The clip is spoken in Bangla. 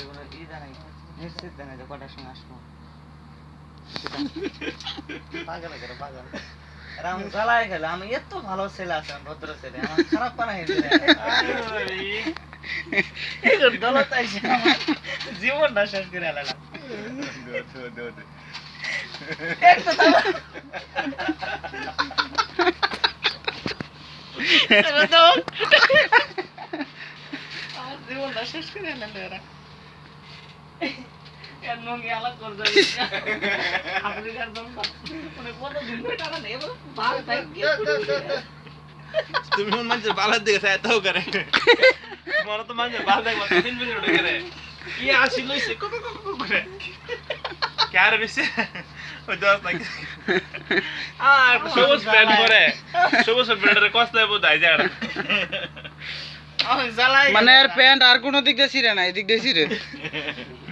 এটা কোনো ই জানাই নিশ্চিত জানাই যে কটার সময় আসব। পাগল করে পাগল। আমি জ্বালাই গেল আমি এত ভালো ছেলে আছে ভদ্র ছেলে, আমার খারাপ পানা হয়েছে দলত আইসে আমার জীবনটা শেষ করে এলাম জীবনটা শেষ করে এলাম তুমি মানুষের বালার দিকে চাই তাও করে? মনে তো মানুষের বাল দেখব তিন মিনিট উঠে করে। কি আসি লইছে? কুকু কুকু করে। কার রইছে ওই দশ নাকি আর সবুজ প্যান্ট পরে সবুজ প্যান্টের কষ্ট দাই মানে। প্যান্ট আর কোনো দিক দিয়ে ছিঁড়ে না এদিক দিয়ে ছিঁড়ে।